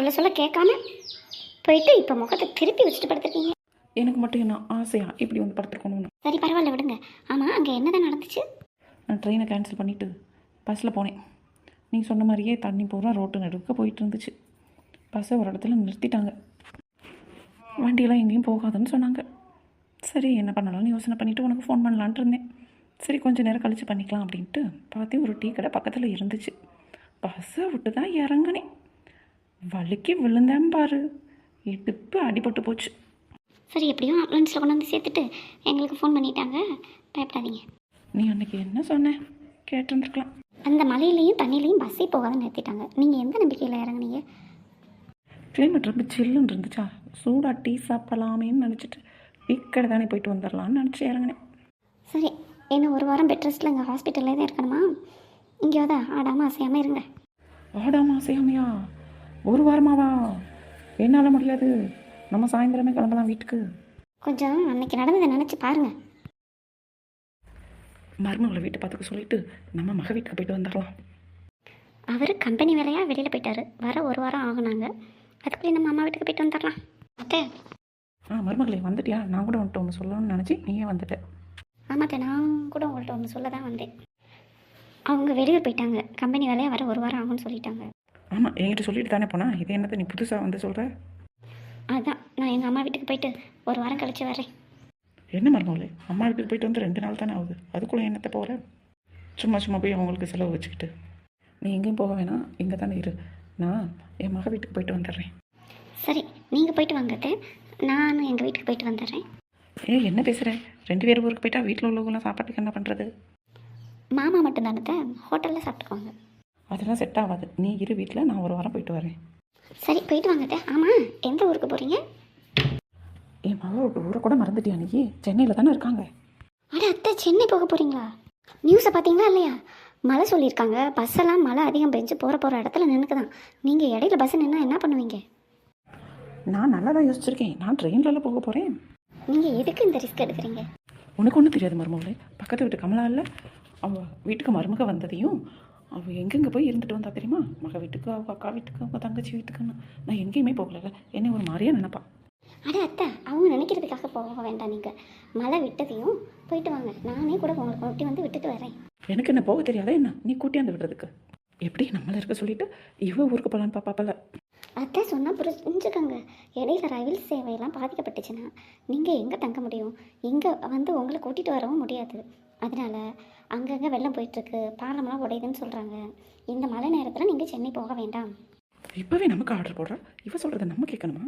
சொல்ல சொல்ல கேட்காம போயிட்டு இப்போ முகத்தை திருப்பி வச்சுட்டு படுத்துருக்கீங்க. எனக்கு மட்டும் என்ன ஆசையா? இப்படி வந்து படுத்துருக்கணும்னு. சரி பரவாயில்ல விடுங்க. ஆமாம் அங்கே என்னதான் நடந்துச்சு? நான் ட்ரெயினை கேன்சல் பண்ணிவிட்டு பஸ்ஸில் போனேன். நீ சொன்ன மாதிரியே தண்ணி பூரா ரோட்டு நடுக்க போயிட்டு இருந்துச்சு. பஸ்ஸை ஒரு இடத்துல நிறுத்திட்டாங்க. வண்டியெல்லாம் எங்கேயும் போகாதுன்னு சொன்னாங்க. சரி என்ன பண்ணலாம்னு யோசனை பண்ணிவிட்டு உனக்கு ஃபோன் பண்ணலான்ட்டு இருந்தேன். சரி கொஞ்சம் நேரம் கழித்து பண்ணிக்கலாம் அப்படின்ட்டு பார்த்தேன் ஒரு டீ கடை பக்கத்தில் இருந்துச்சு. பஸ்ஸை விட்டு தான் இறங்கினேன். வலிக்கு விழுந்தேன் பாரு. இடுப்பு அடிபட்டு போச்சு. சரி எப்படியும் அப்ளன்ஸில் கொண்டு வந்து சேர்த்துட்டு எங்களுக்கு ஃபோன் பண்ணிட்டாங்க. பயப்படாதீங்க. நீ அன்னைக்கு என்ன சொன்ன? கேட்டிருந்துருக்கலாம். அந்த மலையிலையும் தண்ணியிலையும் பஸ்ஸே போகாத நிறுத்திட்டாங்க. நீங்கள் எந்த நம்பிக்கையில் இறங்குனீங்க? கிளைமேட் ரொம்ப சில்லுன்னு இருந்துச்சா? சூடாக டீ சாப்பிடலாமேன்னு நினச்சிட்டு வீக்கடை தானே போயிட்டு வந்துடலான்னு நினச்சி இறங்கினேன். சரி இன்னும் ஒரு வாரம் பெட் ரெஸ்ட்டில் இங்கே ஹாஸ்பிட்டல்லே தான் இருக்கணுமா? இங்கேயாவது ஆடாமல் அசையாமல் இருங்க. ஆடாமா செய்யாமையா ஒரு வாரமாவா? என்னால் முடியாது. நம்ம சாயந்தரமே கிளம்பலாம் வீட்டுக்கு. கொஞ்சம் அன்னைக்கு நடந்ததை நினச்சி பாருங்கள் மருமகளை வீட்டை பார்த்துக்க சொல்லிட்டு நம்ம மக வீட்டுக்கு போயிட்டு வந்துடலாம். அவர் கம்பெனி வேலையாக வெளியில் போயிட்டாரு. வர ஒரு வாரம் ஆகுனாங்க அதுக்குள்ளே நம்ம அம்மா வீட்டுக்கு போயிட்டு வந்துடலாம். அத்தை. ஆ மருமகளே வந்துட்டியா? நான் கூட வந்துட்டு ஒன்று சொல்லணும்னு நினச்சி நீயே வந்துட்ட. ஆமாத்த நான் கூட உங்கள்கிட்ட ஒன்று சொல்ல தான் வந்தேன். அவங்க வெளியூர் போயிட்டாங்க. கம்பெனி வேலையாக வர ஒரு வாரம் ஆகும்னு சொல்லிட்டாங்க. ஆமாம் என்கிட்ட சொல்லிட்டு தானே போனா? இது என்னத்தை நீ புதுசாக வந்து சொல்கிற அதான் நான் எங்கள் அம்மா வீட்டுக்கு போயிட்டு ஒரு வாரம் கழிச்சு வரேன். என்ன மருமகளே அம்மா வீட்டுக்கு போயிட்டு வந்து ரெண்டு நாள் தானே ஆகுது. அதுக்குள்ளே என்னத்தை போகிற சும்மா சும்மா போய் அவங்களுக்கு செலவு வச்சுக்கிட்டு. நீ எங்கேயும் போக வேணாம். இங்கே தானே இரு. நான் என் மக வீட்டுக்கு போயிட்டு வந்துடுறேன். சரி நீங்கள் போயிட்டு வாங்க அத்தை. நானும் எங்கள் வீட்டுக்கு போயிட்டு வந்துடுறேன். ஏ என்ன பேசுகிற ரெண்டு பேரும் ஊருக்கு போயிட்டா வீட்டில் உள்ளவங்களாம் சாப்பாட்டுக்கு என்ன பண்ணுறது மாமா மட்டும் தானே ஹோட்டலில் சாப்பிட்டுக்குவாங்க. அதெல்லாம் செட் ஆகாது. நீ இரு வீட்டில் நான் ஒரு வாரம் போயிட்டு வரேன். சரி போயிட்டு வாங்க அத்தை ஆமாம் எந்த ஊருக்கு போகிறீங்க என் மகளோட ஊரை கூட மறந்துட்டியா நீ? சென்னையில் தானே இருக்காங்க. அட அத்தை சென்னை போக போகிறீங்களா நியூஸை பார்த்தீங்களா இல்லையா? மழை சொல்லியிருக்காங்க. பஸ்ஸெல்லாம் மழை அதிகம் பெஞ்சு போகிற போகிற இடத்துல நின்றுக்குதான் நீங்கள் இடையில பஸ் நின்னா என்ன பண்ணுவீங்க? நான் நல்லா தான் யோசிச்சிருக்கேன். நான் ட்ரெயினில் போக போகிறேன் நீங்கள் எதுக்கு இந்த ரிஸ்க் எடுக்கிறீங்க? உனக்கு ஒன்றும் தெரியாது மருமகளே. பக்கத்து வீட்டு கமலா இல்லை? அவள் வீட்டுக்கு மருமக வந்ததையும் அவள் எங்கெங்கே போய் இருந்துட்டு வந்தா தெரியுமா? மக வீட்டுக்கு அவங்க அக்கா வீட்டுக்கு அவங்க தங்கச்சி வீட்டுக்குன்னு. நான் எங்கேயுமே போகல என்னை ஒரு மாதிரியே நினைப்பா. அட அத்தை அவங்க நினைக்கிறதுக்காக போக வேண்டாம் நீங்கள் மழை விட்டதையும் போயிட்டு வாங்க. நானே கூட உங்களுக்கு ஒட்டி வந்து விட்டுட்டு வரேன். எனக்கு என்ன போக தெரியாதா என்ன? நீ கூட்டியாந்து விடுறதுக்கு. எப்படி நம்மள இருக்க சொல்லிட்டு இவ ஊருக்கு போகலான்னு பாப்பாப்பல அத்தை சொன்னால் புரிஞ்சுக்கோங்க. இடையில ரயில் சேவையெல்லாம் பாதிக்கப்பட்டுச்சுன்னா நீங்கள் எங்கே தங்க முடியும்? இங்கே வந்து உங்களை கூட்டிகிட்டு வரவும் முடியாது. அதனால அங்கங்கே வெள்ளம் போயிட்டுருக்கு. பாலம்லாம் உடையுதுன்னு சொல்கிறாங்க இந்த மழை நேரத்தில் நீங்கள் சென்னை போக வேண்டாம். இப்போவே நமக்கு ஆர்டர் போடுறா? இவ சொல்கிறத நம்ம கேட்கணுமா